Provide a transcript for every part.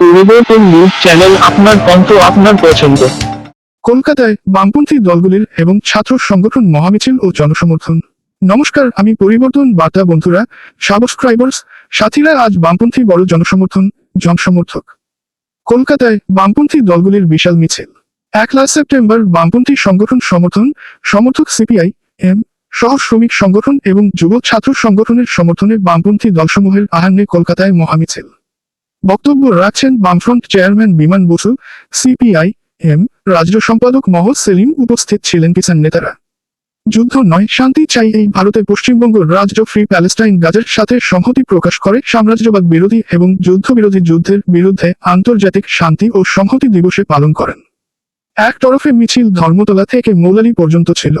পরিবর্তন news channel আপনার আপনার পছন্দ। কলকাতায় বামপন্থী দলগুলির এবং ছাত্র সংগঠন মহামিছিল ও জনসমর্থন। নমস্কার, আমি পরিবর্তন বার্তা বন্ধুরা, সাবস্ক্রাইবার্স, সাথীরা আজ বামপন্থী বড় জনসমর্থন, জনসমর্থক। কলকাতায় বামপন্থী দলগুলির বিশাল মিছিল। একলা সেপ্টেম্বর বামপন্থী সংগঠন সমর্থন, সমর্থক সিপিআই, এম, সহ শ্রমিক সংগঠন এবং যুব ছাত্র সংগঠনের সমর্থনে বামপন্থী দলসমূহের আহ্বানে কলকাতায় মহামিছিল। বক্তব্য রাখছেন বামফ্রন্ট chairman Biman Basu, CPI M, রাজ্য সম্পাদক মহল সেলিম উপস্থিত ছিলেন কিষাণ নেতারা। যুদ্ধ নয়, শান্তি চাই এই ভারতে পশ্চিমবঙ্গ রাজ্য ফ্রি প্যালেস্টাইন গাজের সাথে সংহতি প্রকাশ করে সাম্রাজ্যবাদ বিরোধী এবং যুদ্ধবিরোধী যুদ্ধের বিরুদ্ধে আন্তর্জাতিক শান্তি ও সংহতি দিবসে পালন করেন। এক তরফে মিছিল ধর্মতলা থেকে মৌলালি পর্যন্ত ছিল।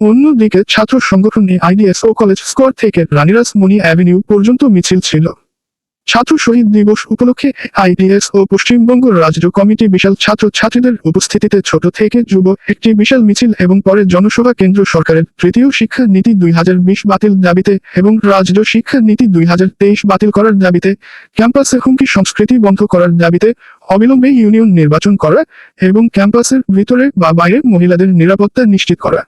অন্যদিকে ছাত্র সংগঠন আইডিএস ও কলেজ স্কোয়ার থেকে রানিরাস মনি অ্যাভিনিউ পর্যন্ত মিছিল ছিল। ছাত্র শহীদ দিবস উপলক্ষে আইডিএস ও পশ্চিমবঙ্গ রাজ্য কমিটি বিশাল ছাত্র ছাত্রীদের উপস্থিতিতে ছোট থেকে যুব একটি বিশাল মিছিল এবং পরে জনসভা কেন্দ্র সরকারের তৃতীয় শিক্ষা নীতি দুই হাজার বিশ বাতিল দাবিতে এবং রাজ্য শিক্ষা নীতি দুই হাজার তেইশ বাতিল করার দাবিতে, ক্যাম্পাসে হুমকি সংস্কৃতি বন্ধ করার দাবিতে অবিলম্বে ইউনিয়ন নির্বাচন করা এবং ক্যাম্পাসের ভিতরে বা বাইরে মহিলাদের নিরাপত্তা নিশ্চিত করা।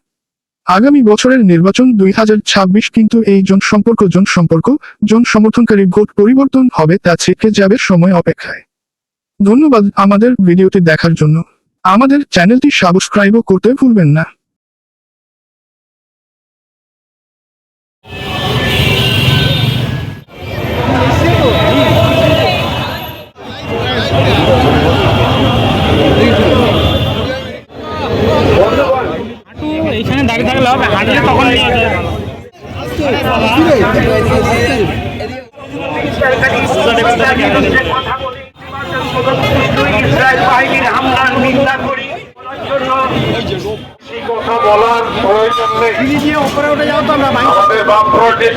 আগামী বছরের নির্বাচন দুই হাজার ছাব্বিশ কিন্তু এই জন সম্পর্ক জন সম্পর্ক জন সমর্থনকারী ভোট পরিবর্তন হবে তা ছিটকে যাবে সময় অপেক্ষায়। ধন্যবাদ আমাদের ভিডিওটি দেখার জন্য। আমাদের চ্যানেলটি সাবস্ক্রাইবও করতে ভুলবেন না। ইসরায়েল বাহিনীর হামলার নিন্দা করি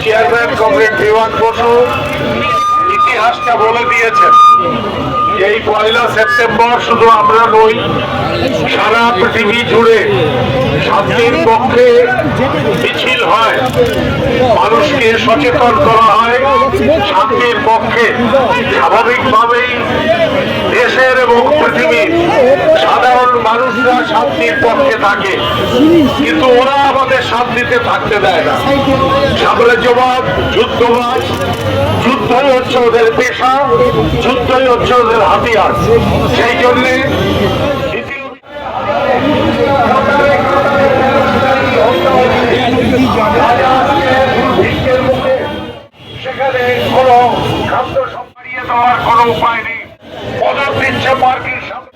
চেয়ারম্যান কমরেড বিমান বসু ইতিহাসটা বলে দিয়েছেন এই পয়লা সেপ্টেম্বর শুধু আমরা নই, সারা পৃথিবী জুড়ে শান্তির পক্ষে মিছিল হয়, মানুষকে সচেতন করা হয়, শান্তির পক্ষে স্বাভাবিকভাবেই দেশের এবং পৃথিবীর সাধারণ মানুষরা শান্তির পক্ষে থাকে, কিন্তু ওরা আমাদের শান্তিতে থাকতে দেয় না। সাম্রাজ্যবাদ যুদ্ধবাদ যুদ্ধই হচ্ছে ওদের পেশা, যুদ্ধই হচ্ছে ওদের হাতিয়ার। সেই জন্যে কোনো উপায় নেই। পদার্থ দিচ্ছে মার্কিন সামনে